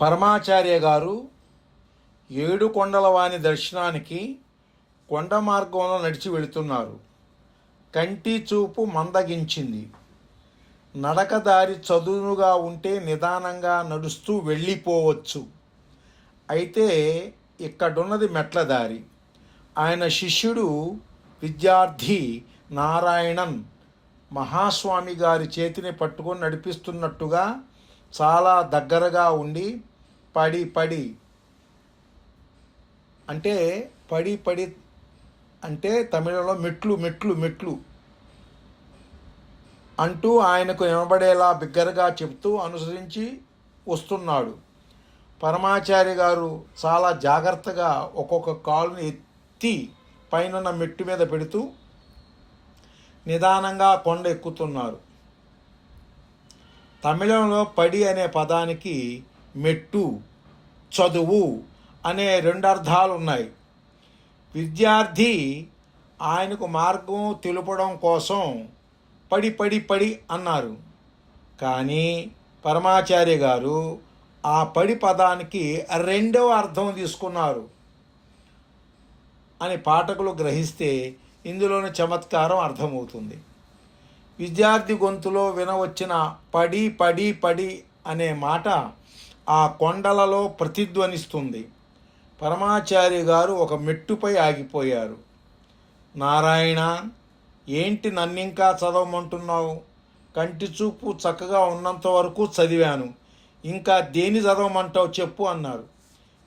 పరమాచార్య గారు ఏడు కొండల దర్శనానికి కొండ మార్గంలో నడిచి వెళుతున్నారు. కంటి చూపు మందగించింది. నడకదారి చదునుగా ఉంటే నిదానంగా నడుస్తూ వెళ్ళిపోవచ్చు. అయితే ఇక్కడున్నది మెట్ల దారి. ఆయన శిష్యుడు విద్యార్థి నారాయణన్ మహాస్వామి గారి చేతిని పట్టుకొని నడిపిస్తున్నట్టుగా చాలా దగ్గరగా ఉండి పడి పడి. అంటే పడి పడి అంటే తమిళంలో మెట్లు మెట్లు మెట్లు అంటూ ఆయనకు వినబడేలా బిగ్గరగా చెప్తూ అనుసరించి వస్తున్నాడు. పరమాచార్య గారు చాలా జాగ్రత్తగా ఒక్కొక్క కాలుని ఎత్తి పైనున్న మెట్టు మీద పెడుతూ నిదానంగా కొండ ఎక్కుతున్నారు. తమిళంలో పడి అనే పదానికి మెట్టు చదువు అనే రెండు అర్థాలు ఉన్నాయి విద్యార్థి ఆయనకు మార్గం తెలుపడం కోసం పడి పడి పడి అన్నారు. కానీ పరమాచార్య గారు ఆ పడి పదానికి రెండవ అర్థం తీసుకున్నారు అని పాఠకులు గ్రహిస్తే ఇందులోని చమత్కారం అర్థమవుతుంది. విద్యార్థి గొంతులో వినవచ్చిన పడి పడి పడి అనే మాట ఆ కొండలలో ప్రతిధ్వనిస్తుంది. పరమాచార్య గారు ఒక మెట్టుపై ఆగిపోయారు. నారాయణ ఏంటి నన్నింకా చదవమంటున్నావు? కంటి చూపు చక్కగా ఉన్నంత వరకు చదివాను. ఇంకా దేని చదవమంటావు చెప్పు అన్నారు.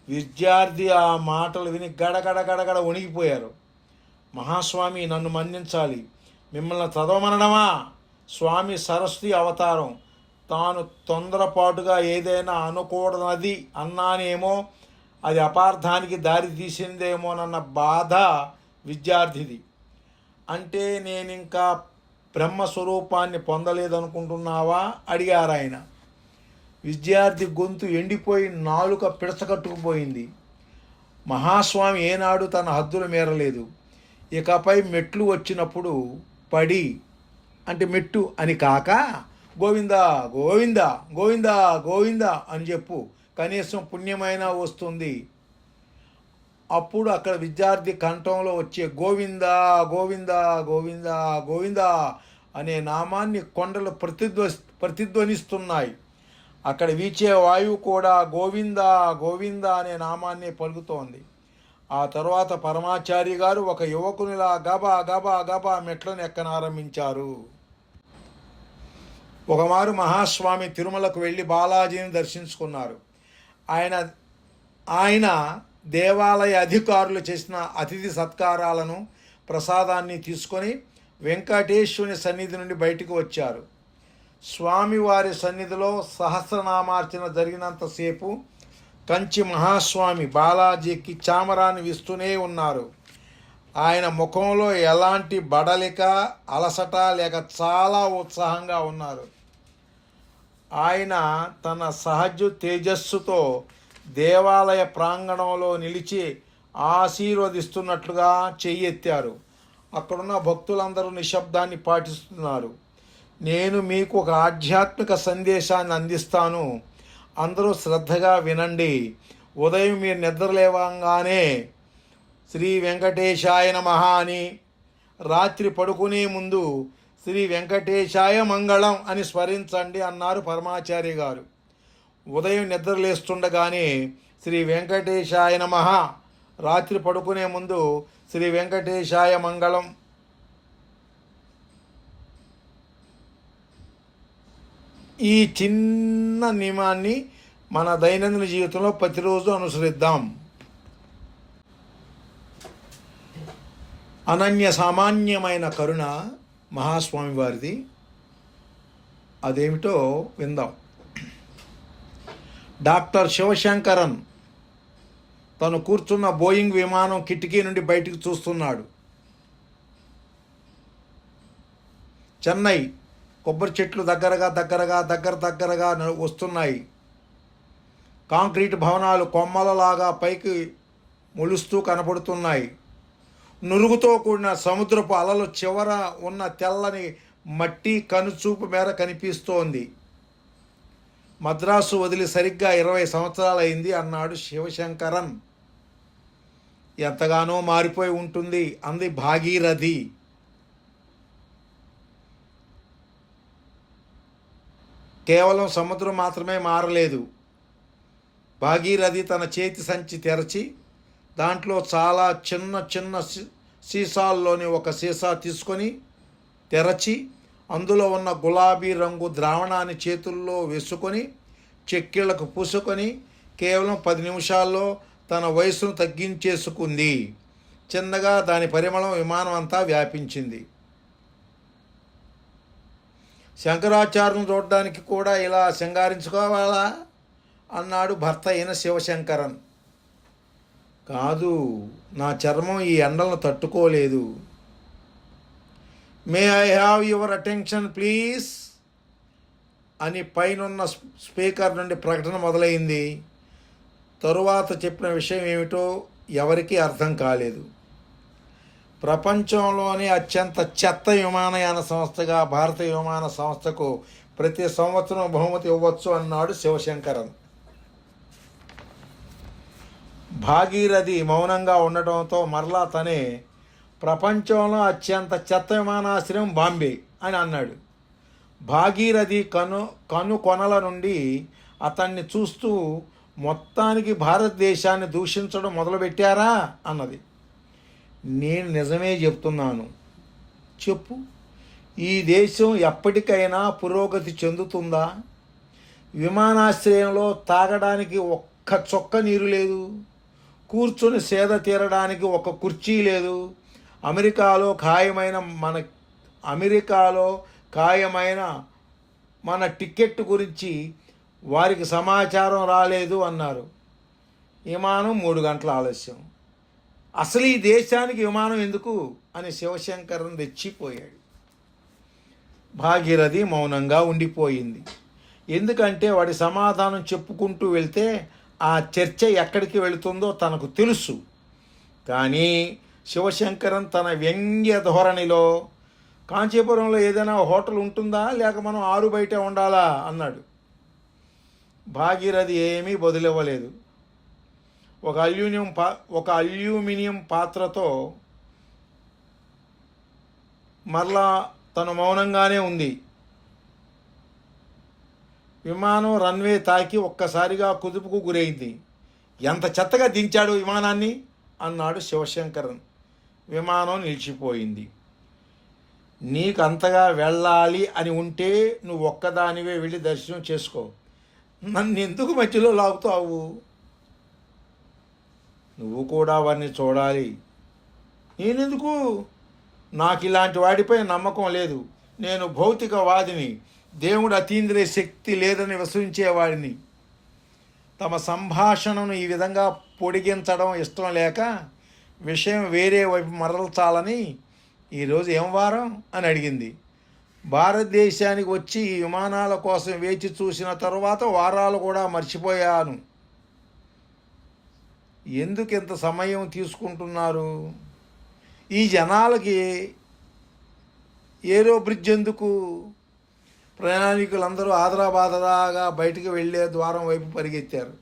విద్యార్థి ఆ మాటలు విని గడగడ గడగడ వణిగిపోయారు. మహాస్వామి నన్ను మన్నించాలి. మిమ్మల్ని చదవమనడమా? స్వామి సరస్వతి అవతారం. తాను తొందరపాటుగా ఏదైనా అనకూడదది అన్నానేమో అది అపార్థానికి దారి తీసిందేమోనన్న బాధ విద్యార్థిది. అంటే నేను ఇంకా బ్రహ్మస్వరూపాన్ని పొందలేదనుకుంటున్నావా? అడిగారు ఆయన విద్యార్థి గొంతు ఎండిపోయి నాలుక పిడచకట్టుకుపోయింది మహాస్వామి ఏనాడు తన హద్దులు మీరలేదు. ఇకపై మెట్లు వచ్చినప్పుడు పడి అంటే మెట్టు అని కాక గోవింద గోవింద గోవింద గోవింద అని చెప్పు. కనీసం పుణ్యమైన వస్తుంది. అప్పుడు అక్కడ విద్యార్థి కంఠంలో వచ్చే గోవింద గోవింద గోవింద గోవింద అనే నామాన్ని కొండలు ప్రతిధ్వ ప్రతిధ్వనిస్తున్నాయి. అక్కడ వీచే వాయువు కూడా గోవింద గోవింద అనే నామాన్ని పలుకుతోంది. ఆ తర్వాత పరమాచారి గారు ఒక యువకునిలా గబా గబా గబా మెట్లను ఎక్కనారంభించారు. ఒకమారు మహాస్వామి తిరుమలకు వెళ్ళి బాలాజీని దర్శించుకున్నారు. ఆయన ఆయన దేవాలయ అధికారులు చేసిన అతిథి సత్కారాలను ప్రసాదాన్ని తీసుకొని వెంకటేశ్వరుని సన్నిధి నుండి బయటకు వచ్చారు. స్వామివారి సన్నిధిలో సహస్రనామార్చన జరిగినంతసేపు కంచి మహాస్వామి బాలాజీకి చామరాన్ని విస్తూనే ఉన్నారు. ఆయన ముఖంలో ఎలాంటి బడలిక అలసట లేక చాలా ఉత్సాహంగా ఉన్నారు. ఆయన తన సహజ తేజస్సుతో దేవాలయ ప్రాంగణంలో నిలిచి ఆశీర్వదిస్తున్నట్లుగా చెయ్యెత్తారు. అక్కడున్న భక్తులందరూ నిశ్శబ్దాన్ని పాటిస్తున్నారు. నేను మీకు ఒక ఆధ్యాత్మిక సందేశాన్ని అందిస్తాను. అందరూ శ్రద్ధగా వినండి. ఉదయం మీరు నిద్రలేవంగానే శ్రీ వెంకటేశాయ నమః అని రాత్రి పడుకునే ముందు శ్రీ వెంకటేశాయ మంగళం అని స్మరించండి అన్నారు పరమాచార్య గారు. ఉదయం నిద్రలేస్తుండగానే శ్రీ వెంకటేశాయ నమః రాత్రి పడుకునే ముందు శ్రీ వెంకటేశాయ మంగళం ఈ చిన్న నియమాన్ని మన దైనందిన జీవితంలో ప్రతిరోజు అనుసరిద్దాం. అనన్య సామాన్యమైన కరుణ మహాస్వామి వారిది. అదేమిటో విందాం. డాక్టర్ శివశంకరన్ తను కూర్చున్న బోయింగ్ విమానం కిటికీ నుండి బయటికి చూస్తున్నాడు. చెన్నై కొబ్బరి చెట్లు దగ్గరగా దగ్గరగా దగ్గర దగ్గరగా వస్తున్నాయి. కాంక్రీట్ భవనాలు కొమ్మలలాగా పైకి మొలుస్తూ కనపడుతున్నాయి. నురుగుతో కూడిన సముద్రపు అలలు చివర ఉన్న తెల్లని మట్టి కనుచూపు మేర కనిపిస్తోంది. మద్రాసు వదిలి సరిగ్గా ఇరవై సంవత్సరాలైంది అన్నాడు శివశంకరన్. ఎంతగానో మారిపోయి ఉంటుంది అంది భాగీరథి. కేవలం సముద్రం మాత్రమే మారలేదు. భాగీరథి తన చేతి సంచి తెరచి దాంట్లో చాలా చిన్న చిన్న సీ- సీసాల్లోని ఒక సీసా తీసుకొని తెరచి అందులో ఉన్న గులాబీ రంగు ద్రావణాన్ని చేతుల్లో వేసుకొని చెక్కిళ్ళకు పూసుకొని కేవలం పది నిమిషాల్లో తన వయసును తగ్గించేసుకుంది. చిన్నగా దాని పరిమళం విమానం అంతా వ్యాపించింది. శంకరాచార్యులను చూడడానికి కూడా ఇలా శృంగారించుకోవాలా? అన్నాడు భర్త అయిన శివశంకరన్. కాదు నా చర్మం ఈ ఎండలను తట్టుకోలేదు. May I have your attention please అని పైనున్న స్పీకర్ నుండి ప్రకటన మొదలైంది. తరువాత చెప్పిన విషయం ఏమిటో ఎవరికీ అర్థం కాలేదు. ప్రపంచంలోనే అత్యంత చెత్త విమానయాన సంస్థగా భారత విమాన సంస్థకు ప్రతి సంవత్సరం బహుమతి ఇవ్వచ్చు అన్నాడు శివశంకరన్. భాగీరథి మౌనంగా ఉండటంతో మరలా తనే ప్రపంచంలో అత్యంత చెత్త విమానాశ్రయం బాంబే అని అన్నాడు. భాగీరథి కను కను కొనల నుండి అతన్ని చూస్తూ మొత్తానికి భారతదేశాన్ని దూషించడం మొదలుపెట్టారా? అన్నది. నేను నిజమే చెప్తున్నాను. చెప్పు. ఈ దేశం ఎప్పటికైనా పురోగతి చెందుతుందా? విమానాశ్రయంలో తాగడానికి ఒక్క చొక్క నీరు లేదు. కూర్చొని సేద తీరడానికి ఒక కుర్చీ లేదు. అమెరికాలో ఖాయమైన మన అమెరికాలో ఖాయమైన మన టికెట్ గురించి వారికి సమాచారం రాలేదు అన్నారు. విమానం మూడు గంటల ఆలస్యం. అసలు ఈ దేశానికి విమానం ఎందుకు? అని శివశంకరన్ తెచ్చిపోయాడు భాగీరథి మౌనంగా ఉండిపోయింది. ఎందుకంటే వాడి సమాధానం చెప్పుకుంటూ వెళ్తే ఆ చర్చ ఎక్కడికి వెళుతుందో తనకు తెలుసు. కానీ శివశంకరన్ తన వ్యంగ్య ధోరణిలో కాంచీపురంలో ఏదైనా హోటల్ ఉంటుందా? లేక మనం ఆరు బయట ఉండాలా? అన్నాడు. భాగీరథి ఏమీ బదులివ్వలేదు. ఒక అల్యూమినియం పా ఒక అల్యూమినియం పాత్రతో మరలా తను మౌనంగానే ఉంది. విమానం రన్వే తాకి ఒక్కసారిగా కుదుపుకు గురైంది. ఎంత చెత్తగా దించాడు విమానాన్ని? అన్నాడు శివశంకరన్. విమానం నిలిచిపోయింది. నీకు అంతగా వెళ్ళాలి అని ఉంటే నువ్వు ఒక్కదానివే వెళ్ళి దర్శనం చేసుకో. నన్ను ఎందుకు మధ్యలో లాగుతావు? నువ్వు కూడా వారిని చూడాలి. నేనెందుకు? నాకు ఇలాంటి వాడిపై నమ్మకం లేదు. నేను భౌతికవాదిని. దేవుడు అతీంద్రియ శక్తి లేదని విశ్వసించేవాడిని తమ సంభాషణను ఈ విధంగా పొడిగించడం ఇష్టం లేక విషయం వేరే వైపు మరల్చాలని ఈరోజు ఏం వారం అని అడిగింది. భారతదేశానికి వచ్చి ఈ విమానాల కోసం వేచి చూసిన తర్వాత వారాలు కూడా మర్చిపోయాను. ఎందుకు ఇంత సమయం తీసుకుంటున్నారు? ఈ జనాలకి ఏరో బ్రిడ్జ్ ఎందుకు? ప్రయాణికులందరూ ఆదరాబాదరాగా బయటికి వెళ్ళే ద్వారం వైపు పరిగెత్తారు.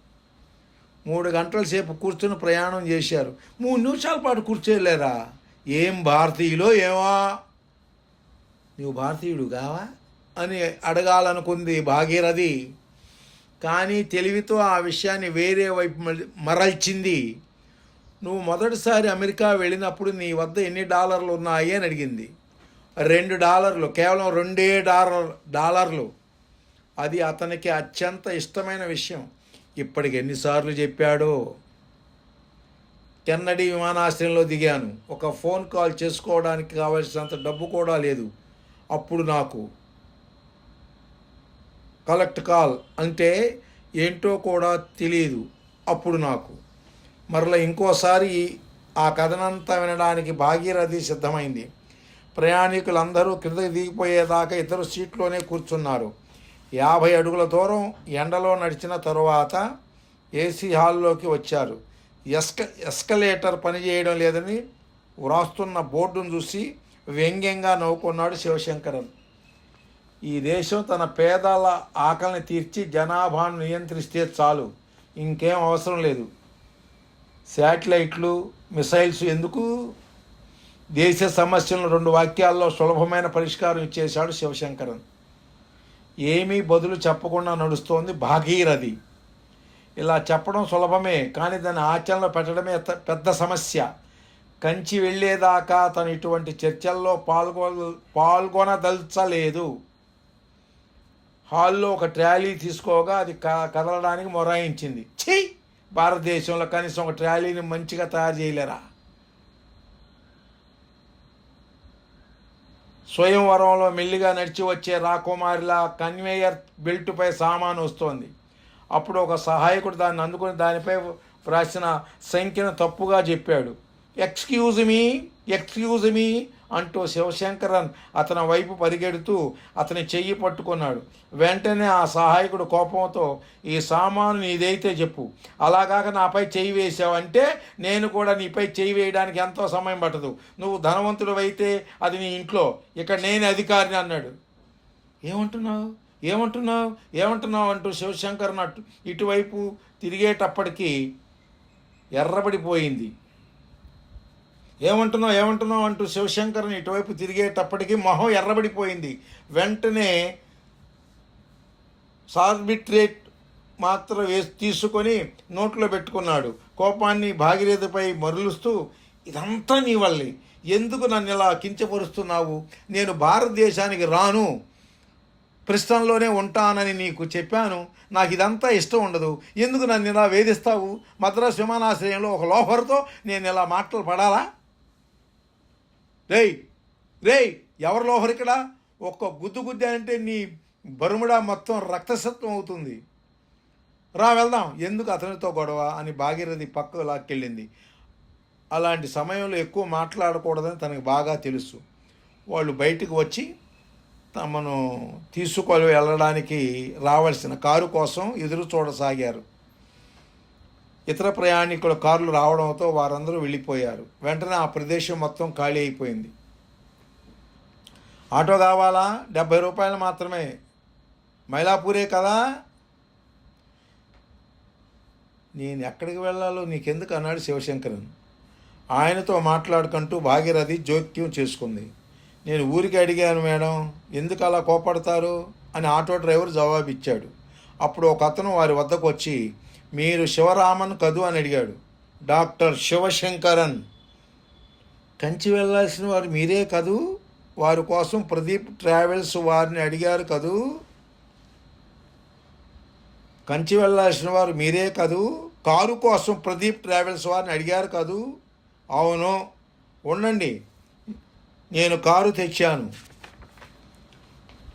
మూడు గంటల సేపు కూర్చుని ప్రయాణం చేశారు. మూడు నిమిషాల పాటు కూర్చోలేరా? ఏం భారతీయులో ఏమా? నువ్వు భారతీయుడు కావా? అని అడగాలనుకుంది భాగీరథి. కానీ తెలివితో ఆ విషయాన్ని వేరే వైపు మరల్చింది. నువ్వు మొదటిసారి అమెరికా వెళ్ళినప్పుడు నీ వద్ద ఎన్ని డాలర్లు ఉన్నాయి అని అడిగింది. రెండు డాలర్లు కేవలం రెండే డాలర్ డాలర్లు. అది అతనికి అత్యంత ఇష్టమైన విషయం. ఇప్పటికి ఎన్నిసార్లు చెప్పాడో. కెన్నడీ విమానాశ్రయంలో దిగాను. ఒక ఫోన్ కాల్ చేసుకోవడానికి కావలసినంత డబ్బు కూడా లేదు. అప్పుడు నాకు కలెక్ట్ కాల్ అంటే ఏంటో కూడా తెలియదు అప్పుడు నాకు. మరలా ఇంకోసారి ఆ కథనంతా వినడానికి భాగీరథి సిద్ధమైంది. ప్రయాణికులందరూ కిందకి దిగిపోయేదాకా ఇద్దరు సీట్లోనే కూర్చున్నారు. యాభై అడుగుల దూరం ఎండలో నడిచిన తరువాత ఏసీ హాల్లోకి వచ్చారు. ఎస్క ఎస్కలేటర్ పనిచేయడం లేదని వ్రాస్తున్న బోర్డును చూసి వ్యంగ్యంగా నవ్వుకున్నాడు శివశంకరన్. ఈ దేశం తన పేదల ఆకలిని తీర్చి జనాభాను నియంత్రిస్తే చాలు. ఇంకేం అవసరం లేదు. శాటిలైట్లు మిసైల్స్ ఎందుకు? దేశ సమస్యలను రెండు వాక్యాల్లో సులభమైన పరిష్కారం ఇచ్చేశాడు శివశంకరన్. ఏమీ బదులు చెప్పకుండా నడుస్తోంది భాగీరథి. ఇలా చెప్పడం సులభమే కానీ దాన్ని ఆచరణలో పెట్టడమే త- పెద్ద సమస్య. కంచి వెళ్ళేదాకా తను ఇటువంటి చర్చల్లో పాల్గొ పాల్గొనదల్చలేదు. హాల్లో ఒక ట్రాలీ తీసుకోగా అది క కదలడానికి మొరాయించింది. ఛీ! భారతదేశంలో కనీసం ఒక ట్రాలీని మంచిగా తయారు చేయలేరా? స్వయంవరంలో మెల్లిగా నడిచి వచ్చే రాకుమారిలా కన్వేయర్ బెల్ట్పై సామాను వస్తోంది. అప్పుడు ఒక సహాయకుడు దాన్ని అందుకుని దానిపై వ్రాసిన సంఖ్యను తప్పుగా చెప్పాడు. ఎక్స్క్యూజ్ మీ ఎక్స్క్యూజ్ మీ అంటూ శివశంకరన్ అతని వైపు పరిగెడుతూ అతని చెయ్యి పట్టుకున్నాడు. వెంటనే ఆ సహాయకుడు కోపంతో ఈ సామాను నీదైతే చెప్పు. అలాగాక నాపై చెయ్యి వేసావంటే నేను కూడా నీపై చెయ్యి వేయడానికి ఎంతో సమయం పట్టదు. నువ్వు ధనవంతుడు అయితే అది నీ ఇంట్లో. ఇక్కడ నేను అధికారిని అన్నాడు. ఏమంటున్నావు? ఏమంటున్నావు? ఏమంటున్నావు? అంటూ శివశంకర్ అటు ఇటువైపు తిరిగేటప్పటికీ ఎర్రబడిపోయింది. ఏమంటున్నావు ఏమంటున్నావు అంటూ శివశంకర్ని ఇటువైపు తిరిగేటప్పటికీ మొహం ఎర్రబడిపోయింది. వెంటనే సార్బిట్రేట్ మాత్రం వేసి తీసుకొని నోట్లో పెట్టుకున్నాడు. కోపాన్ని భాగీరథపై మరులుస్తూ ఇదంతా నీ వల్లే. ఎందుకు నన్ను ఇలా కించపరుస్తున్నావు? నేను భారతదేశానికి రాను. ప్రశ్నలోనే ఉంటానని నీకు చెప్పాను. నాకు ఇదంతా ఇష్టం ఉండదు. ఎందుకు నన్ను ఇలా వేధిస్తావు? మద్రాసు విమానాశ్రయంలో ఒక లోఫర్తో నేను ఇలా మాటలు పడాలా? రేయ్ రేయ్ ఎవరి లోఫర్ ఇక్కడ ఒక్క గుద్దు గుద్ది అంటే నీ బరుముడా మొత్తం రక్తసత్వం అవుతుంది. రా వెళ్దాం. ఎందుకు అతనితో గొడవ? అని భాగీరథి పక్కకు లాక్కెళ్ళింది. అలాంటి సమయంలో ఎక్కువ మాట్లాడకూడదని తనకు బాగా తెలుసు. వాళ్ళు బయటకు వచ్చి తమను తీసుకొని వెళ్ళడానికి రావాల్సిన కారు కోసం ఎదురు చూడసాగారు. ఇతర ప్రయాణికుల కార్లు రావడంతో వారందరూ వెళ్ళిపోయారు. వెంటనే ఆ ప్రదేశం మొత్తం ఖాళీ అయిపోయింది. ఆటో కావాలా? డెబ్బై రూపాయలు మాత్రమే. మైలాపూరే కదా? నేను ఎక్కడికి వెళ్ళాలో నీకెందుకు అన్నాడు శివశంకరన్. ఆయనతో మాట్లాడుకుంటూ భాగీరథి జోక్యం చేసుకుంది. నేను ఊరికి అడిగాను మేడం ఎందుకు అలా కోపడతారు? అని ఆటో డ్రైవర్ జవాబిచ్చాడు. అప్పుడు ఒక అతను వారి వద్దకు వచ్చి మీరు శివరామన్ కదు అని అడిగాడు. డాక్టర్ శివశంకరన్ కంచి వెళ్ళాల్సిన వారు మీరే కదూ? వారి కోసం ప్రదీప్ ట్రావెల్స్ వారిని అడిగారు కదూ? కంచి వెళ్ళాల్సిన వారు మీరే కదూ? కారు కోసం ప్రదీప్ ట్రావెల్స్ వారిని అడిగారు కదూ? అవును. ఉండండి. నేను కారు తెచ్చాను.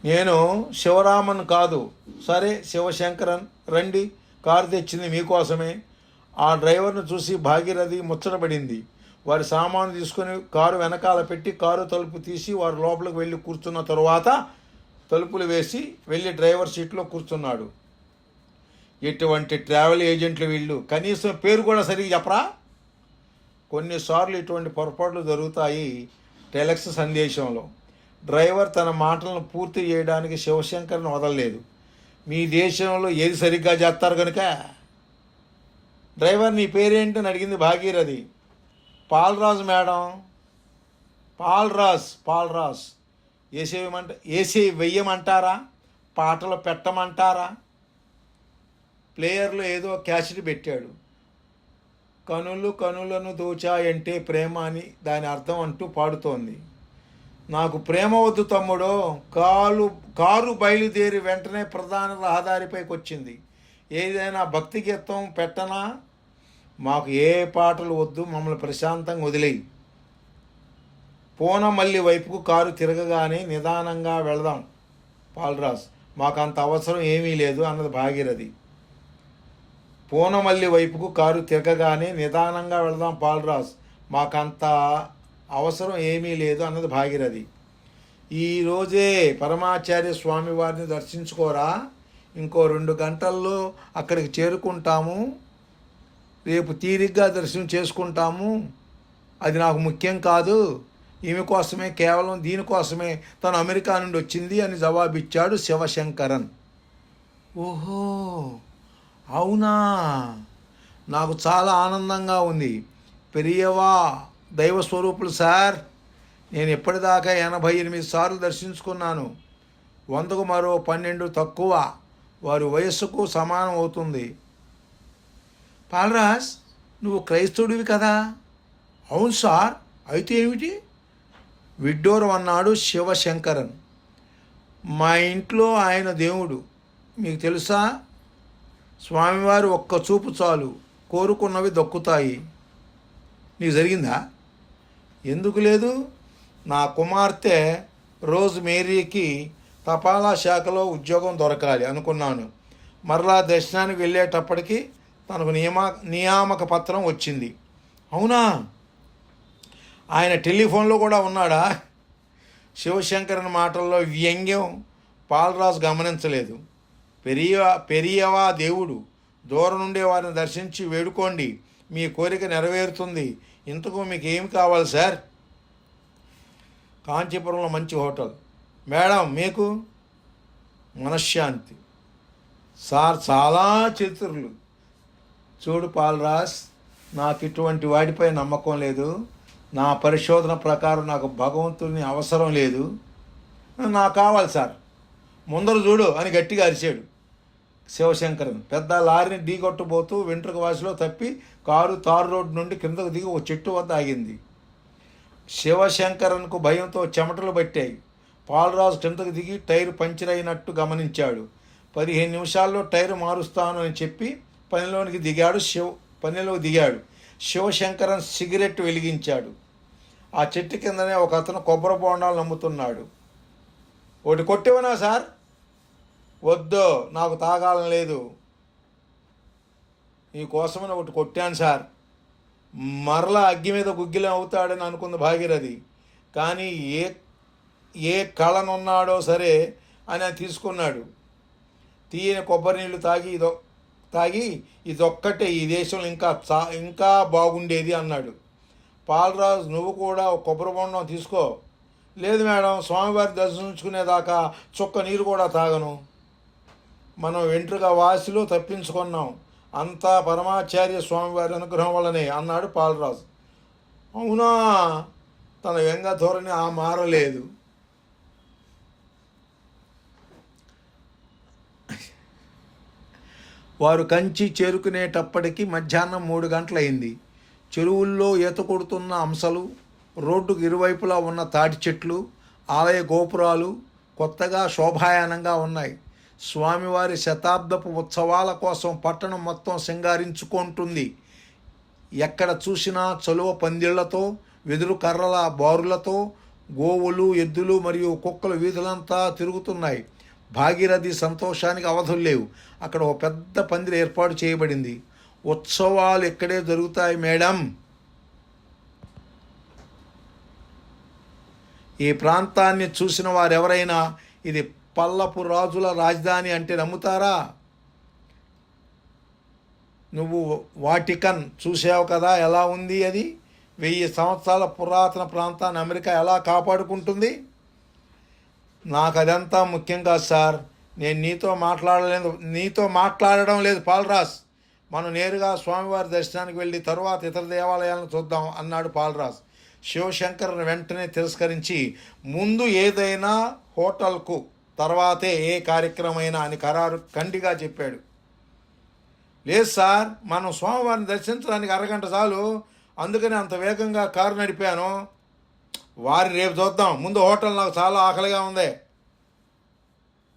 నేను శివరామన్ కాదు. సరే శివశంకరన్ రండి. కారు తెచ్చింది మీకోసమే. ఆ డ్రైవర్ను చూసి భాగీరథి ముచ్చటపడింది వారి సామాను తీసుకొని కారు వెనకాల పెట్టి కారు తలుపు తీసి వారు లోపలికి వెళ్ళి కూర్చున్న తరువాత తలుపులు వేసి వెళ్ళి డ్రైవర్ సీట్లో కూర్చున్నాడు. ఇటువంటి ట్రావెల్ ఏజెంట్లు వీళ్ళు? కనీసం పేరు కూడా సరిగ్గా చెప్పరా? కొన్నిసార్లు ఇటువంటి పొరపాట్లు జరుగుతాయి టెలెక్స్ సందేశంలో. డ్రైవర్ తన మాటలను పూర్తి చేయడానికి శివశంకర్ను వదలలేదు. మీ దేశంలో ఏది సరిగ్గా చేస్తారు కనుక? డ్రైవర్ నీ పేరేంటని అడిగింది భాగీరథి. పాల్రాజ్ మేడం. పాల్రాజ్ పాల్రాజ్. ఏసీ వేయమంట ఏసీ వెయ్యమంటారా? పాటలు పెట్టమంటారా? ప్లేయర్లో ఏదో క్యాసెట్ పెట్టాడు. కనులు కనులను దోచాయంటే ప్రేమ అని దాని అర్థం అంటూ పాడుతోంది. నాకు ప్రేమ వద్దు తమ్ముడో కాలు కారు బయలుదేరి వెంటనే ప్రధాన రహదారిపైకి వచ్చింది. ఏదైనా భక్తి గీతం పెట్టనా? మాకు ఏ పాటలు వద్దు మమ్మల్ని ప్రశాంతంగా వదిలేయి. పూనమల్లి వైపుకు కారు తిరగగానే నిదానంగా వెళదాం పాలరాజ్. మాకు అంత అవసరం ఏమీ లేదు అన్నది భాగీరథి. పూనమల్లి వైపుకు కారు తిరగగానే నిదానంగా వెళదాం పాలరాజ్. మాకంత అవసరం ఏమీ లేదు అన్నది భాగీరథి. ఈరోజే పరమాచార్య స్వామి వారిని దర్శించుకోరా? ఇంకో రెండు గంటల్లో అక్కడికి చేరుకుంటాము. రేపు తీరిగ్గా దర్శనం చేసుకుంటాము. అది నాకు ముఖ్యం కాదు. ఈమె కోసమే కేవలం దీనికోసమే తను అమెరికా నుండి వచ్చింది అని జవాబిచ్చాడు శివశంకరన్. ఓహో అవునా? నాకు చాలా ఆనందంగా ఉంది. పెరియవా! దైవ స్వరూపులు సార్. నేను ఇప్పటిదాకా ఎనభై ఎనిమిది సార్లు దర్శించుకున్నాను. వందకు మరో పన్నెండు తక్కువ. వారి వయస్సుకు సమానం అవుతుంది. పాలరాజ్ నువ్వు క్రైస్తవుడివి కదా? అవును సార్. అయితే ఏమిటి? విడ్డూరం అన్నాడు శివశంకరన్. మా ఇంట్లో ఆయన దేవుడు. మీకు తెలుసా? స్వామివారు ఒక్క చూపు చాలు. కోరుకున్నవి దక్కుతాయి. నీకు జరిగిందా? ఎందుకు లేదు? నా కుమార్తె రోజ్ మేరీకి తపాలా శాఖలో ఉద్యోగం దొరకాలి అనుకున్నాను. మరలా దర్శనానికి వెళ్ళేటప్పటికి తనకు నియమా నియామక పత్రం వచ్చింది. అవునా? ఆయన టెలిఫోన్లో కూడా ఉన్నాడా? శివశంకరన్ మాటల్లో వ్యంగ్యం పాలరాజు గమనించలేదు. పెరియ పెరియవా దేవుడు దూరం నుండే వారిని దర్శించి వేడుకోండి. మీ కోరిక నెరవేరుతుంది. ఇంతకు మీకు ఏమి కావాలి సార్? కాంచీపురంలో మంచి హోటల్. మేడం మీకు మనశ్శాంతి. సార్ చాలా చతురులు. చూడు పాలరాజ్ నాకు ఇటువంటి వాటిపై నమ్మకం లేదు. నా పరిశోధన ప్రకారం నాకు భగవంతుని అవసరం లేదు. నాకు కావాలి సార్. ముందర చూడు అని గట్టిగా అరిచాడు. శివశంకరన్. పెద్ద లారీని ఢీకొట్టబోతూ వెంట్రుక వాసిలో తప్పి కారు తారు రోడ్డు నుండి కిందకు దిగి ఓ చెట్టు వద్ద ఆగింది. శివశంకరన్కు భయంతో చెమటలు పట్టాయి. పాలరాజు కిందకు దిగి టైర్ పంచర్ అయినట్టు గమనించాడు. పదిహేను నిమిషాల్లో టైర్ మారుస్తాను అని చెప్పి పనిలోనికి దిగాడు శివ పనిలో దిగాడు. శివశంకరన్ సిగరెట్ వెలిగించాడు. ఆ చెట్టు కిందనే ఒక అతను కొబ్బరి బోండాలు నమ్ముతున్నాడు. ఒకటి కొట్టివనా సార్? వద్దు నాకు తాగాలని లేదు. నీకోసమని ఒకటి కొట్టాను సార్. మరలా అగ్గి మీద గుగ్గిలం అవుతాడని అనుకుంది భాగీరథి. కానీ ఏ ఏ కళనున్నాడో సరే అని అది తీసుకున్నాడు. తీయని కొబ్బరి నీళ్ళు తాగి ఇదో తాగి ఇదొక్కటే ఈ దేశంలో ఇంకా చా ఇంకా బాగుండేది అన్నాడు. పాలరాజు నువ్వు కూడా ఒక కొబ్బరి బొండం తీసుకో. లేదు మేడం స్వామివారి దర్శించుకునేదాకా చుక్క నీరు కూడా తాగను. మనం వెంట్రుక వాసిలో తప్పించుకున్నాం. అంతా పరమాచార్య స్వామివారి అనుగ్రహం వల్లనే అన్నాడు పాలరాజు. అవునా? తన వ్యంగ ధోరణి ఆ మారలేదు. వారు కంచి చేరుకునేటప్పటికి మధ్యాహ్నం మూడు గంటలైంది. చెరువుల్లో ఈత కొడుతున్న అంశలు రోడ్డుకు ఇరువైపులా ఉన్న తాటి చెట్లు ఆలయ గోపురాలు కొత్తగా శోభాయానంగా ఉన్నాయి. స్వామివారి శతాబ్దపు ఉత్సవాల కోసం పట్టణం మొత్తం సింగారించుకుంటుంది ఎక్కడ చూసినా చలువ పందిళ్ళతో వెదురు కర్రల బారులతో గోవులు ఎద్దులు మరియు కుక్కలు వీధులంతా తిరుగుతున్నాయి. భాగీరథి సంతోషానికి అవధులు లేవు. అక్కడ ఒక పెద్ద పందిరి ఏర్పాటు చేయబడింది. ఉత్సవాలు ఇక్కడే జరుగుతాయి మేడం. ఈ ప్రాంతాన్ని చూసిన వారెవరైనా ఇది పల్లపు రాజుల రాజధాని అంటే నమ్ముతారా? నువ్వు వాటికన్ చూసావు కదా ఎలా ఉంది అది? వెయ్యి సంవత్సరాల పురాతన ప్రాంతాన్ని అమెరికా ఎలా కాపాడుకుంటుంది? నాకు అదంతా ముఖ్యం కాదు సార్. నేను నీతో మాట్లాడలేదు నీతో మాట్లాడడం లేదు పాలరాజ్. మనం నేరుగా స్వామివారి దర్శనానికి వెళ్ళి తరువాత ఇతర దేవాలయాలను చూద్దాం అన్నాడు పాలరాజ్. శివశంకర్ వెంటనే తిరస్కరించి ముందు ఏదైనా హోటల్కు తర్వాతే ఏ కార్యక్రమైనా అని ఖరారు కండిగా చెప్పాడు. లేదు సార్ మనం స్వామివారిని దర్శించడానికి అరగంట చాలు. అందుకని అంత వేగంగా కారు నడిపాను. వారి రేపు చూద్దాం. ముందు హోటల్ నాకు చాలా ఆకలిగా ఉంది.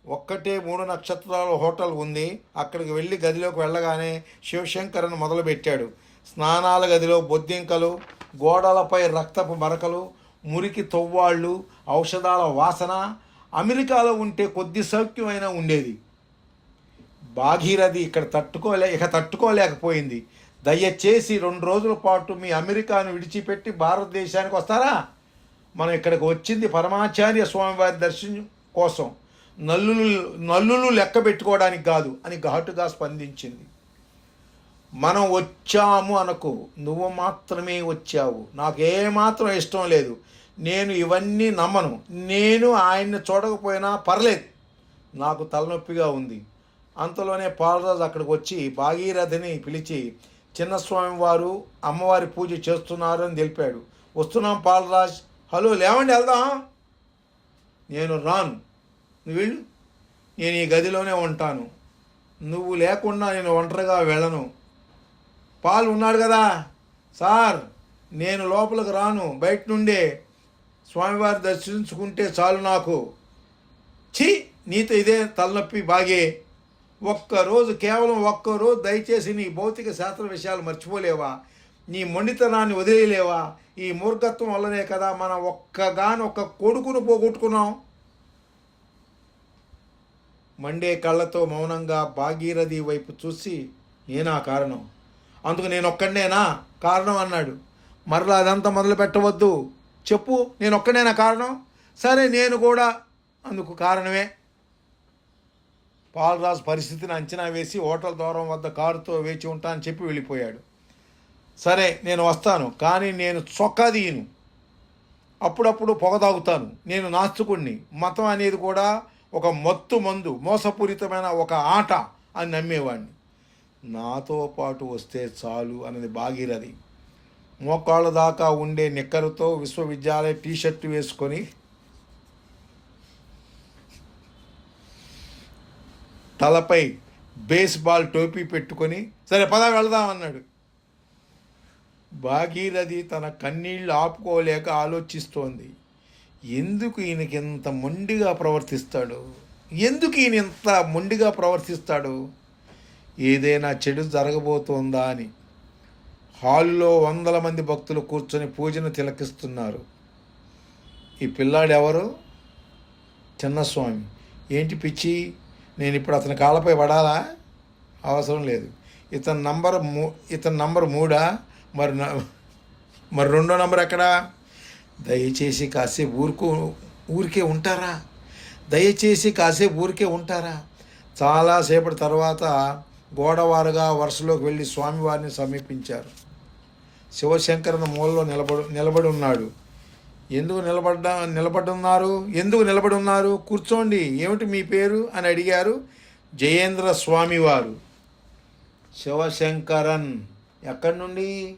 ఒక్కటే మూడు నక్షత్రాల హోటల్ ఉంది. అక్కడికి వెళ్ళి గదిలోకి వెళ్ళగానే శివశంకరన్ మొదలుపెట్టాడు. స్నానాల గదిలో బొద్దింకలు గోడలపై రక్తపు మరకలు మురికి తొవ్వాళ్ళు ఔషధాల వాసన అమెరికాలో ఉంటే కొద్ది సౌఖ్యమైనా ఉండేది. భాగీరథి ఇక్కడ తట్టుకోలే ఇక తట్టుకోలేకపోయింది. దయచేసి రెండు రోజుల పాటు మీ అమెరికాను విడిచిపెట్టి భారతదేశానికి వస్తారా? మనం ఇక్కడికి వచ్చింది పరమాచార్య స్వామివారి దర్శనం కోసం. నల్లులు నల్లులు లెక్క పెట్టుకోవడానికి కాదు అని ఘాటుగా స్పందించింది. మనం వచ్చాము అనకు నువ్వు మాత్రమే వచ్చావు. నాకు ఏమాత్రం ఇష్టం లేదు. నేను ఇవన్నీ నమ్మను. నేను ఆయన్ని చూడకపోయినా పర్లేదు. నాకు తలనొప్పిగా ఉంది. అంతలోనే పాలరాజు అక్కడికి వచ్చి భాగీరథిని పిలిచి చిన్నస్వామి వారు అమ్మవారి పూజ చేస్తున్నారు అని తెలిపాడు. వస్తున్నాం పాలరాజ్. హలో లేవండి వెళ్దాం. నేను రాను. నువ్వు వెళ్ళు. నేను ఈ గదిలోనే ఉంటాను. నువ్వు లేకుండా నేను ఒంటరిగా వెళ్ళను. పాలు ఉన్నాడు కదా. సార్ నేను లోపలికి రాను. బయట నుండే. స్వామివారి దర్శించుకుంటే చాలు నాకు. ఛీ నీతో ఇదే తలనొప్పి బాగే. ఒక్కరోజు కేవలం ఒక్కరోజు దయచేసి నీ భౌతిక శాస్త్ర విషయాలు మర్చిపోలేవా? నీ మొండితనాన్ని వదిలేయలేవా? ఈ మూర్ఖత్వం వల్లనే కదా మనం ఒక్కగాని ఒక్క కొడుకును పోగొట్టుకున్నాం. మండే కళ్ళతో మౌనంగా భాగీరథి వైపు చూసి నేనా కారణం? అందుకు నేను ఒక్కడనేనా కారణం అన్నాడు. మరలా అదంతా మొదలు పెట్టవద్దు చెప్పు నేను ఒక్కనేనా కారణం? సరే నేను కూడా. అందుకు కారణమే. పాలరాజు పరిస్థితిని అంచనా వేసి హోటల్ దూరం వద్ద కారుతో వేచి ఉంటా అని చెప్పి వెళ్ళిపోయాడు. సరే నేను వస్తాను కానీ నేను చొక్కా తీయను. అప్పుడప్పుడు పొగ తాగుతాను. నేను నాస్తికుణ్ణి. మతం అనేది కూడా ఒక మత్తు మందు మోసపూరితమైన ఒక ఆట అని నమ్మేవాడిని నాతో పాటు వస్తే చాలు అన్నది భాగీరథి మోకాళ్ళ దాకా ఉండే నిక్కరుతో విశ్వవిద్యాలయ టీషర్ట్ వేసుకొని తలపై బేస్బాల్ టోపీ పెట్టుకొని సరే పద వెళదాం అన్నాడు. భాగీరథి తన కన్నీళ్ళు ఆపుకోలేక ఆలోచిస్తోంది. ఎందుకు ఈయనకి ఇంత మొండిగా ప్రవర్తిస్తాడు? ఎందుకు ఈయన ఇంత మొండిగా ప్రవర్తిస్తాడు? ఏదైనా చెడు జరగబోతోందా అని. హాలులో వందల మంది భక్తులు కూర్చొని పూజను తిలకిస్తున్నారు. ఈ పిల్లాడు ఎవరు? చిన్నస్వామి. ఏంటి పిచ్చి? నేను ఇప్పుడు అతని కాళ్ళపై పడాలా? అవసరం లేదు. ఇతని నంబర్ మూ ఇతని నంబర్ మూడా? మరి న- మరి రెండో నంబర్ ఎక్కడా? దయచేసి కాసేపు ఊరుకో ఊరికే ఉంటారా? దయచేసి కాసేపు ఊరికే ఉంటారా? చాలాసేపటి తర్వాత గోడవారుగా వరుసలోకి వెళ్ళి స్వామివారిని సమీపించారు. శివశంకరుని మూలలో నిలబడి నిలబడి ఉన్నాడు. ఎందుకు నిలబడ్డా నిలబడి ఉన్నారు ఎందుకు నిలబడి ఉన్నారు కూర్చోండి. ఏమిటి మీ పేరు? అని అడిగారు జయేంద్ర స్వామివారు. శివశంకరన్ ఎక్కడి నుండి?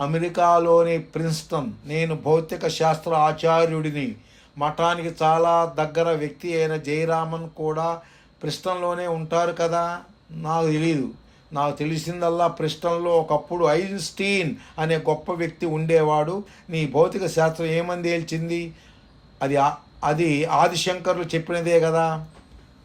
అమెరికాలోని ప్రిన్స్టన్. నేను భౌతిక శాస్త్ర ఆచార్యుడిని. మఠానికి చాలా దగ్గర వ్యక్తి అయిన జయరామన్ కూడా ప్రిన్స్టన్లోనే ఉంటారు కదా? నాకు తెలియదు నాకు తెలిసిందల్లా ప్రిస్టన్లో ఒకప్పుడు ఐన్స్టీన్ అనే గొప్ప వ్యక్తి ఉండేవాడు. నీ భౌతిక శాస్త్రం ఏమని తేల్చింది? అది అది ఆదిశంకర్లు చెప్పినదే కదా.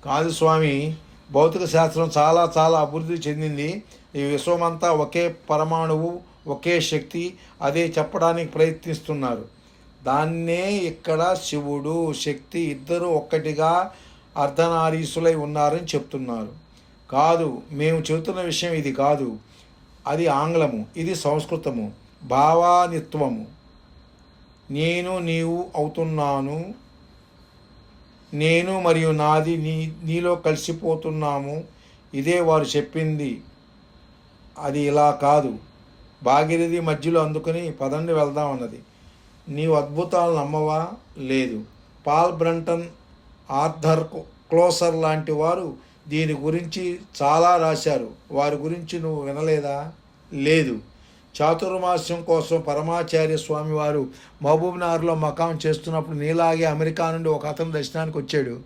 కాదు స్వామి భౌతిక శాస్త్రం చాలా చాలా అభివృద్ధి చెందింది. ఈ విశ్వమంతా ఒకే పరమాణువు ఒకే శక్తి అదే చెప్పడానికి ప్రయత్నిస్తున్నారు. దాన్నే ఇక్కడ శివుడు శక్తి ఇద్దరు ఒక్కటిగా అర్ధనారీసులై ఉన్నారని చెప్తున్నారు. కాదు మేము చెబుతున్న విషయం ఇది కాదు. అది ఆంగ్లము ఇది సంస్కృతము. భావానిత్వము. నేను నీవు అవుతున్నాను. నేను మరియు నాది నీ నీలో కలిసిపోతున్నాము. ఇదే వారు చెప్పింది. అది ఇలా కాదు. భాగీరథి మధ్యలో అందుకుని పదండి వెళ్దాం అన్నది. నీవు అద్భుతాలు నమ్మవా? లేదు. పాల్ బ్రంటన్ ఆర్థర్ క్లోసర్ లాంటి వారు దీని గురించి చాలా రాశారు. వారి గురించి నువ్వు వినలేదా? లేదు. చాతుర్మాస్యం కోసం పరమాచార్య స్వామి వారు మహబూబ్నగర్లో మకాం చేస్తున్నప్పుడు నీలాగే అమెరికా నుండి ఒక అతను దర్శనానికి వచ్చాడు.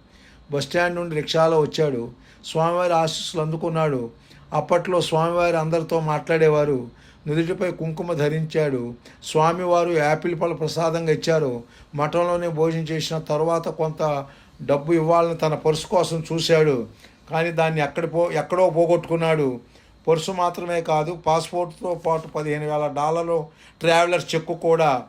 బస్ స్టాండ్ నుండి రిక్షాలో వచ్చాడు. స్వామివారి ఆశీస్సులు అందుకున్నాడు. అప్పట్లో స్వామివారి అందరితో మాట్లాడేవారు. నుదుటిపై కుంకుమ ధరించాడు. స్వామివారు యాపిల్ పళ్ళ ప్రసాదంగా ఇచ్చారు. మఠంలోనే భోజనం చేసిన తర్వాత కొంత డబ్బు ఇవ్వాలని తన పర్సు కోసం చూశాడు. కానీ దాన్ని ఎక్కడ పో ఎక్కడో పోగొట్టుకున్నాడు. పర్సు మాత్రమే కాదు పాస్పోర్ట్తో పాటు పదిహేను వేల డాలర్లు ట్రావెలర్స్ చెక్కు కూడా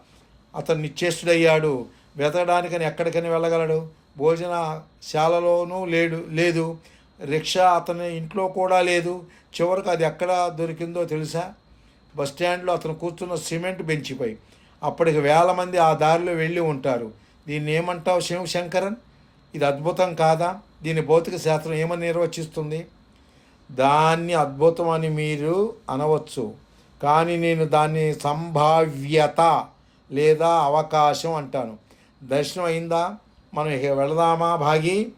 అతను నిశ్చేష్టుడయ్యాడు వెతకడానికని ఎక్కడికని వెళ్ళగలడు? భోజనశాలలోనూ లేడు లేదు. రిక్షా అతని ఇంట్లో కూడా లేదు. చివరికి అది ఎక్కడ దొరికిందో తెలుసా? బస్ స్టాండ్లో అతను కూర్చున్న సిమెంట్ బెంచిపై. అప్పటికి వేల మంది ఆ దారిలో వెళ్ళి ఉంటారు. దీన్ని ఏమంటావు శివశంకరన్? ఇది అద్భుతం కాదా? దీని భౌతిక శాస్త్రం ఏమని నిర్వచిస్తుంది? దాన్ని అద్భుతం అని మీరు అనవచ్చు కానీ నేను దాన్ని సంభావ్యత లేదా అవకాశం అంటాను. దర్శనం అయిందా? మనం ఇక వెళదామా భాగి?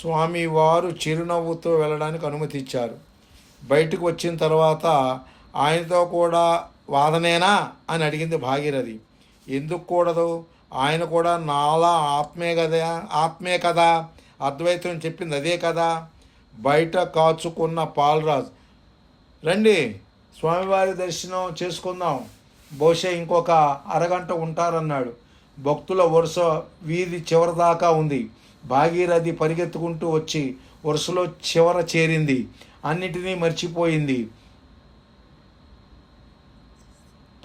స్వామివారు చిరునవ్వుతో వెళ్ళడానికి అనుమతి ఇచ్చారు. బయటకు వచ్చిన తర్వాత ఆయనతో కూడా వాదనేనా అని అడిగింది భాగీరథి. ఎందుకు కూడదు? ఆయన కూడా నాలా ఆత్మే కదా ఆత్మే కదా? అద్వైతం చెప్పింది అదే కదా. బయట కాచుకున్న పాలరాజు. రండి స్వామివారి దర్శనం చేసుకుందాం. బహుశా ఇంకొక అరగంట ఉంటారన్నాడు. భక్తుల వరుస వీధి చివరి దాకా ఉంది. భాగీరథి పరిగెత్తుకుంటూ వచ్చి వరుసలో చివర చేరింది. అన్నిటినీ మర్చిపోయింది.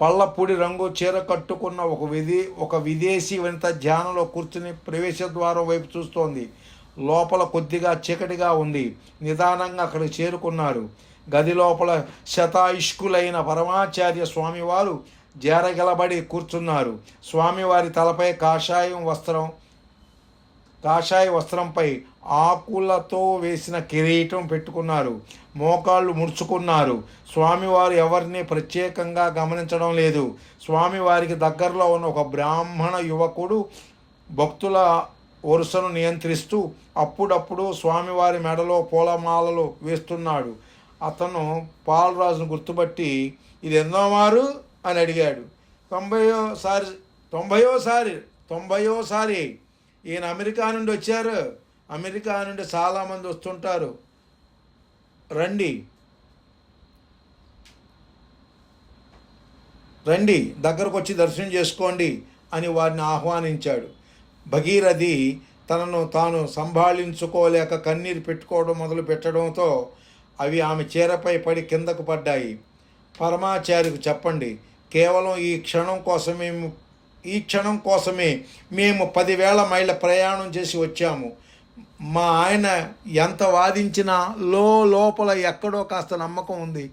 పళ్ళపూడి రంగు చీర కట్టుకున్న ఒక విదే ఒక విదేశీ వనిత ధ్యానంలో కూర్చుని ప్రవేశ ద్వారం వైపు చూస్తోంది. లోపల కొద్దిగా చీకటిగా ఉంది. నిదానంగా అక్కడికి చేరుకున్నారు గది లోపల శతాయుష్కులైన పరమాచార్య స్వామివారు జేరగలబడి కూర్చున్నారు. స్వామివారి తలపై కాషాయం వస్త్రం కాషాయ వస్త్రంపై ఆకులతో వేసిన కిరీటం పెట్టుకున్నారు. మోకాళ్ళు ముడుచుకున్నారు. స్వామివారు ఎవరిని ప్రత్యేకంగా గమనించడం లేదు. స్వామివారికి దగ్గరలో ఉన్న ఒక బ్రాహ్మణ యువకుడు భక్తుల వరుసను నియంత్రిస్తూ అప్పుడప్పుడు స్వామివారి మెడలో పూలమాలలు వేస్తున్నాడు. అతను పాలరాజును గుర్తుపట్టి ఇది ఎందోమారు అని అడిగాడు. తొంభయోసారి తొంభయోసారి తొంభయోసారి ఈయన అమెరికా నుండి వచ్చారు. అమెరికా నుండి చాలామంది వస్తుంటారు. రండి. రండి దగ్గరకు వచ్చి దర్శనం చేసుకోండి అని వారిని ఆహ్వానించాడు. భగీరథి తనను తాను సంభాళించుకోలేక కన్నీరు పెట్టుకోవడం మొదలు పెట్టడంతో అవి ఆమె చీరపై పడి కిందకు పడ్డాయి. పరమాచార్యకు చెప్పండి కేవలం ఈ క్షణం కోసమే ఈ క్షణం కోసమే మేము పదివేల మైళ్ళ ప్రయాణం చేసి వచ్చాము. మా ఆయన ఎంత వాదించినా లో లోపల ఎక్కడో కాస్త నమ్మకం ఉంది.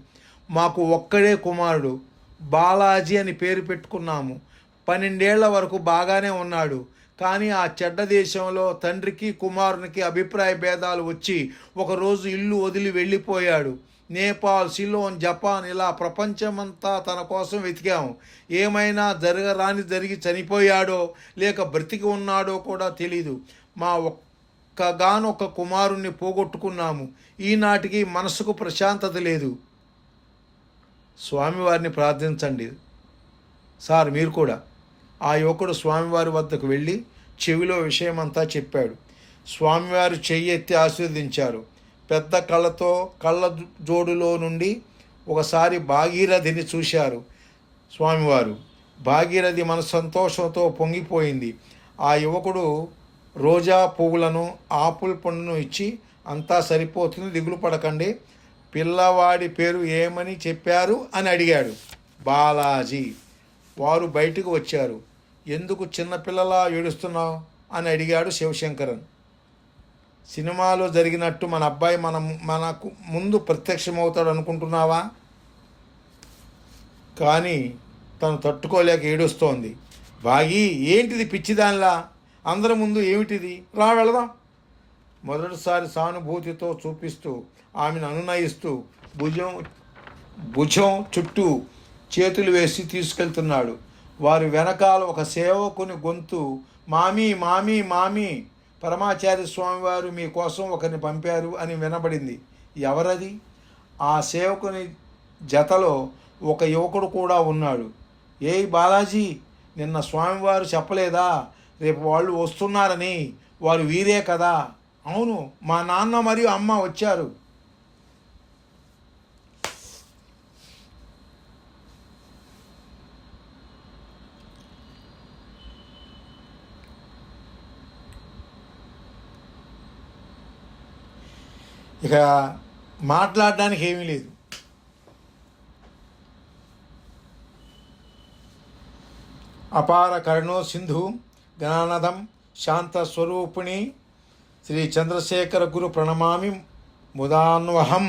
మాకు ఒక్కడే కుమారుడు. బాలాజీ అని పేరు పెట్టుకున్నాము. పన్నెండేళ్ళ వరకు బాగానే ఉన్నాడు. కానీ ఆ చెడ్డ దేశంలో తండ్రికి కుమారునికి అభిప్రాయ భేదాలు వచ్చి ఒకరోజు ఇల్లు వదిలి వెళ్ళిపోయాడు. నేపాల్ సిలోన్ జపాన్ ఇలా ప్రపంచమంతా తన కోసం వెతికాము. ఏమైనా జరగరాని జరిగి చనిపోయాడో లేక బ్రతికి ఉన్నాడో కూడా తెలీదు. మా ఒక్కగానొక్క కుమారుణ్ణి పోగొట్టుకున్నాము. ఈనాటికి మనసుకు ప్రశాంతత లేదు. స్వామివారిని ప్రార్థించండి. సార్ మీరు కూడా. ఆ యువకుడు స్వామివారి వద్దకు వెళ్ళి చెవిలో విషయమంతా చెప్పాడు. స్వామివారు చెయ్యి ఎత్తి ఆశీర్వదించారు. పెద్ద కళ్ళతో కళ్ళ జోడులో నుండి ఒకసారి భాగీరథిని చూశారు స్వామివారు. భాగీరథి మన సంతోషంతో పొంగిపోయింది. ఆ యువకుడు రోజా పువ్వులను ఆపుల్ పండును ఇచ్చి అంతా సరిపోతుంది దిగులు పడకండి. పిల్లవాడి పేరు ఏమని చెప్పారు? అని అడిగాడు బాలాజీ. వారు బయటకు వచ్చారు. ఎందుకు చిన్నపిల్లలా ఏడుస్తున్నావు? అని అడిగాడు శివశంకరన్. సినిమాలో జరిగినట్టు మన అబ్బాయి మన మనకు ముందు ప్రత్యక్షమవుతాడు అనుకుంటున్నావా? కానీ తను తట్టుకోలేక ఏడుస్తోంది. బాగి ఏంటిది పిచ్చిదానిలా? అందరి ముందు ఏమిటిది? రా వెళదాం. మొదటిసారి సానుభూతితో చూపిస్తూ ఆమెను అనునయిస్తూ భుజం భుజం చుట్టూ చేతులు వేసి తీసుకెళ్తున్నాడు. వారి వెనకాల ఒక సేవకుని గొంతు మామీ మామీ మామీ పరమాచార్య స్వామివారు మీకోసం ఒకరిని పంపారు అని వినబడింది. ఎవరది? ఆ సేవకుని జతలో ఒక యువకుడు కూడా ఉన్నాడు. ఏయ్ బాలాజీ నిన్న స్వామివారు చెప్పలేదా? రేపు వాళ్ళు వస్తున్నారని వారు వీరే కదా. అవును మా నాన్న మరియు అమ్మ వచ్చారు. ఇక మాట్లాడడానికి ఏమీ లేదు. అపార కరుణో సింధు జ్ఞానదం శాంత స్వరూపిణి శ్రీ చంద్రశేఖర గురు ప్రణమామి ముదాన్వహం.